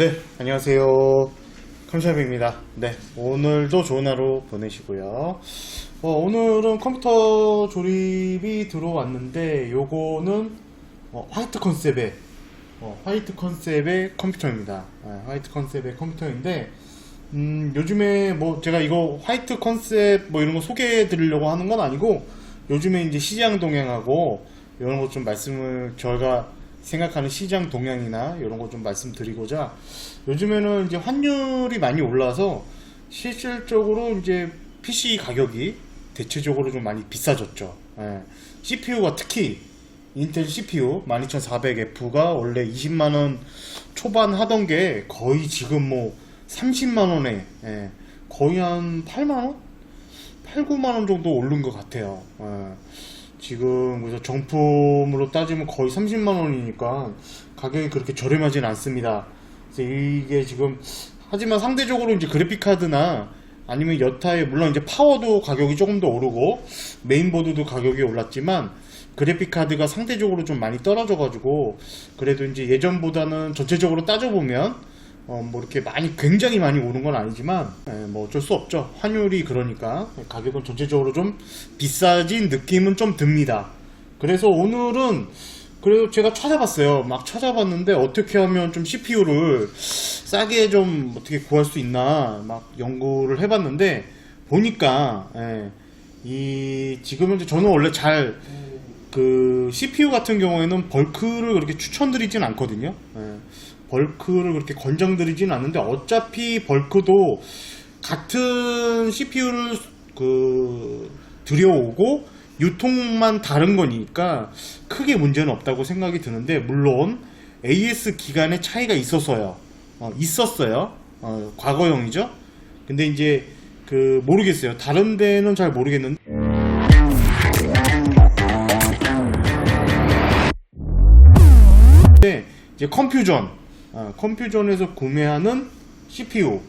네, 안녕하세요. 컴샵입니다. 네, 오늘도 좋은 하루 보내시고요. 어, 오늘은 컴퓨터 조립이 들어왔는데, 요거는 어, 화이트 컨셉의 어, 화이트 컨셉의 컴퓨터입니다. 아, 화이트 컨셉의 컴퓨터인데, 음, 요즘에 뭐 제가 이거 화이트 컨셉 뭐 이런 거 소개해 드리려고 하는 건 아니고, 요즘에 이제 시장 동향하고 이런 거좀 말씀을 저희가 생각하는 시장 동향이나 이런 거 좀 말씀드리고자 요즘에는 이제 환율이 많이 올라서 실질적으로 이제 PC 가격이 대체적으로 좀 많이 비싸졌죠. 예. CPU가 특히 인텔 CPU 12400F가 원래 20만원 초반 하던 게 거의 지금 뭐 30만원에 예. 거의 한 8만원? 8, 9만원 정도 오른 것 같아요. 예. 지금 그래서 정품으로 따지면 거의 30만 원이니까 가격이 그렇게 저렴하진 않습니다. 그래서 이게 지금 하지만 상대적으로 이제 그래픽 카드나 아니면 여타의 물론 이제 파워도 가격이 조금 더 오르고 메인보드도 가격이 올랐지만 그래픽 카드가 상대적으로 좀 많이 떨어져 가지고 그래도 이제 예전보다는 전체적으로 따져보면 어, 뭐 이렇게 많이 굉장히 많이 오른 건 아니지만 예, 뭐 어쩔 수 없죠. 환율이 그러니까 가격은 전체적으로 좀 비싸진 느낌은 좀 듭니다. 그래서 오늘은 그래도 제가 찾아봤어요. 막 찾아봤는데 어떻게 하면 좀 CPU를 싸게 좀 어떻게 구할 수 있나 막 연구를 해봤는데 보니까 예, 이 지금 현재 저는 원래 잘 그 CPU 같은 경우에는 벌크를 그렇게 추천드리진 않거든요. 예, 벌크를 그렇게 권장드리진 않는데 어차피 벌크도 같은 CPU를 그 들여오고 유통만 다른 거니까 크게 문제는 없다고 생각이 드는데 물론 AS 기간의 차이가 있어서요. 어, 있었어요. 어, 과거형이죠. 근데 이제 그 모르겠어요. 다른 데는 잘 모르겠는데 이제 컴퓨전, 아, 컴퓨전에서 구매하는 CPU,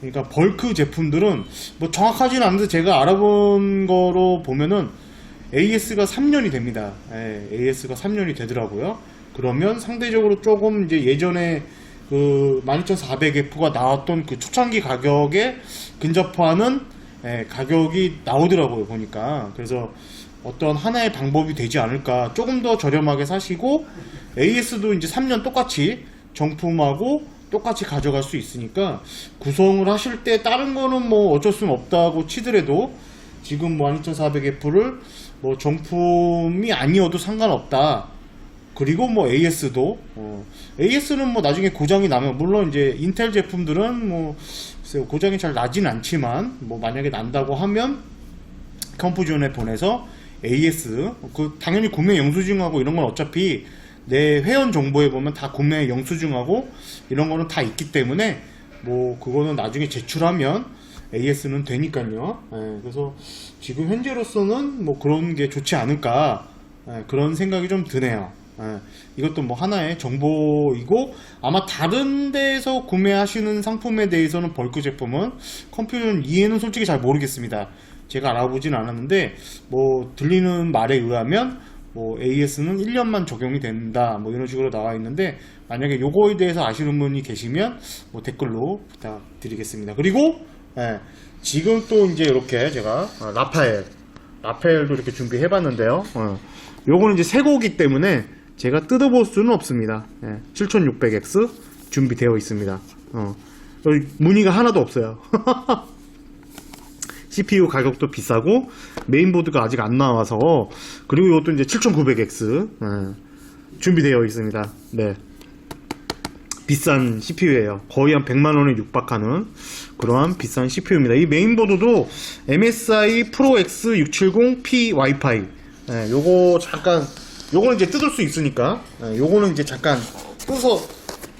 그러니까 벌크 제품들은 뭐 정확하지는 않은데 제가 알아본 거로 보면은 AS가 3년이 됩니다. 예, AS가 3년이 되더라고요. 그러면 상대적으로 조금 이제 예전에 그 12400F가 나왔던 그 초창기 가격에 근접하는 예, 가격이 나오더라고요 보니까 그래서 어떤 하나의 방법이 되지 않을까 조금 더 저렴하게 사시고 AS도 이제 3년 똑같이 정품하고 똑같이 가져갈 수 있으니까 구성을 하실 때 다른 거는 뭐 어쩔 수는 없다고 치더라도 지금 뭐 12400F를 뭐 정품이 아니어도 상관없다. 그리고 뭐 AS도 어, AS는 뭐 나중에 고장이 나면 물론 이제 인텔 제품들은 뭐 고장이 잘 나진 않지만 뭐 만약에 난다고 하면 컴퓨전에 보내서 AS 그 당연히 구매 영수증하고 이런 건 어차피 내 회원 정보에 보면 다 구매 영수증하고 이런 거는 다 있기 때문에 뭐 그거는 나중에 제출하면 AS는 되니까요. 예, 그래서 지금 현재로서는 뭐 그런 게 좋지 않을까 예, 그런 생각이 좀 드네요. 예, 이것도 뭐 하나의 정보이고 아마 다른 데서 구매하시는 상품에 대해서는 벌크 제품은 컴퓨터는 이해는 솔직히 잘 모르겠습니다. 제가 알아보진 않았는데 뭐 들리는 말에 의하면 뭐 AS는 1년만 적용이 된다 뭐 이런 식으로 나와 있는데 만약에 요거에 대해서 아시는 분이 계시면 뭐 댓글로 부탁드리겠습니다. 그리고 예, 지금 또 이제 이렇게 제가 아, 라파엘 라파엘도 이렇게 준비해 봤는데요. 어, 요거는 이제 새 거기 때문에 제가 뜯어볼 수는 없습니다. 예, 7600X 준비되어 있습니다. 어, 무늬가 하나도 없어요. CPU 가격도 비싸고 메인보드가 아직 안 나와서 그리고 이것도 이제 7900X 예, 준비되어 있습니다. 네. 비싼 CPU예요. 거의 한 100만 원에 육박하는 그러한 비싼 CPU입니다. 이 메인보드도 MSI Pro X 670P 와이파이. 예, 요거 잠깐 요거는 이제 뜯을 수 있으니까 예, 요거는 이제 잠깐 뜯어서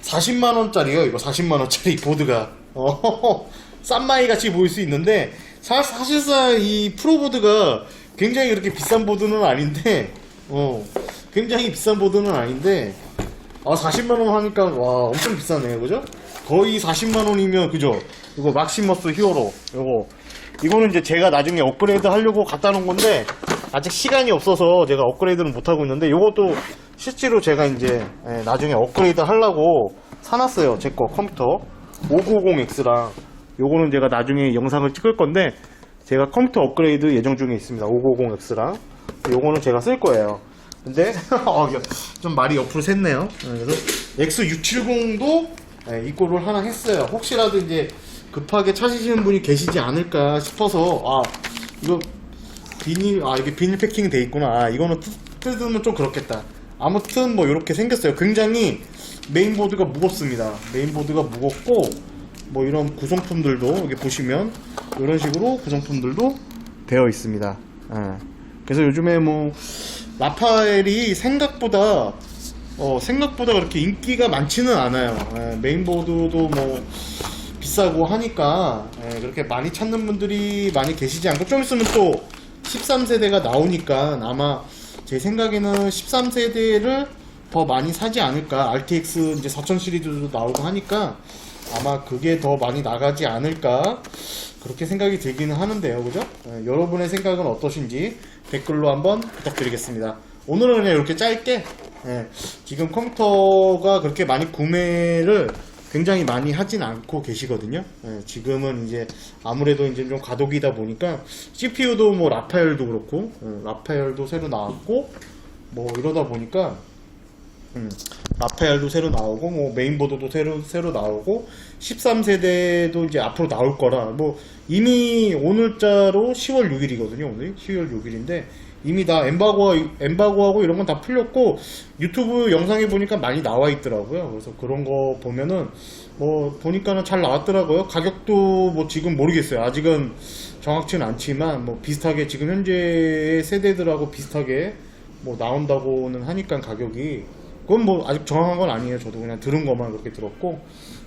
40만 원짜리요. 이거 40만 원짜리 보드가 어, 싼마이 같이 보일 수 있는데 사, 사실상 이 프로보드가 굉장히 그렇게 비싼 보드는 아닌데 어, 굉장히 비싼 보드는 아닌데 아 40만원 하니까 와 엄청 비싸네요 그죠? 거의 40만원이면 그죠? 이거 막시머스 히어로 이거 이거는 이제 제가 나중에 업그레이드 하려고 갖다 놓은 건데 아직 시간이 없어서 제가 업그레이드는 못 하고 있는데 이것도 실제로 제가 이제 예, 나중에 업그레이드 하려고 사놨어요. 제 거 컴퓨터 5950X랑 요거는 제가 나중에 영상을 찍을 건데 제가 컴퓨터 업그레이드 예정 중에 있습니다. 5950X랑 요거는 제가 쓸 거예요. 근데 어, 좀 말이 옆으로 샜네요. 그래서 X670도 이 꼴을 하나 했어요. 혹시라도 이제 급하게 찾으시는 분이 계시지 않을까 싶어서 아 이거 비닐 아 이게 비닐 패킹 돼 있구나 아, 이거는 뜯- 뜯으면 좀 그렇겠다 아무튼 뭐 이렇게 생겼어요 굉장히 메인보드가 무겁습니다 메인보드가 무겁고 뭐 이런 구성품들도 여기 보시면 이런 식으로 구성품들도 되어 있습니다. 예. 그래서 요즘에 뭐 라파엘이 생각보다 어, 생각보다 그렇게 인기가 많지는 않아요. 예, 메인보드도 뭐 비싸고 하니까 예, 그렇게 많이 찾는 분들이 많이 계시지 않고 좀 있으면 또 13세대가 나오니까 아마 제 생각에는 13세대를 더 많이 사지 않을까. RTX 이제 4000 시리즈도 나오고 하니까 아마 그게 더 많이 나가지 않을까 그렇게 생각이 들기는 하는데요 그죠? 예, 여러분의 생각은 어떠신지 댓글로 한번 부탁드리겠습니다 오늘은 그냥 이렇게 짧게 예, 지금 컴퓨터가 그렇게 많이 구매를 굉장히 많이 하진 않고 계시거든요. 예, 지금은 이제 아무래도 이제 좀 가독이다 보니까 CPU도 뭐 라파엘도 그렇고 예, 라파엘도 새로 나왔고 뭐 이러다 보니까 음, 라파엘도 새로 나오고 뭐 메인보드도 새로 새로 나오고 13세대도 이제 앞으로 나올 거라 뭐 이미 오늘자로 10월 6일이거든요. 오늘 10월 6일인데 이미 다 엠바고 엠바고하고 이런 건 다 풀렸고 유튜브 영상에 보니까 많이 나와 있더라고요. 그래서 그런 거 보면은 뭐 보니까는 잘 나왔더라고요. 가격도 뭐 지금 모르겠어요. 아직은 정확치는 않지만 뭐 비슷하게 지금 현재 세대들하고 비슷하게 뭐 나온다고는 하니까 가격이 그건 뭐 아직 정확한 건 아니에요. 저도 그냥 들은 것만 그렇게 들었고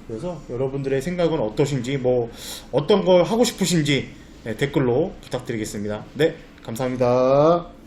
그래서 여러분들의 생각은 어떠신지 뭐 어떤 걸 하고 싶으신지 네, 댓글로 부탁드리겠습니다. 네, 감사합니다.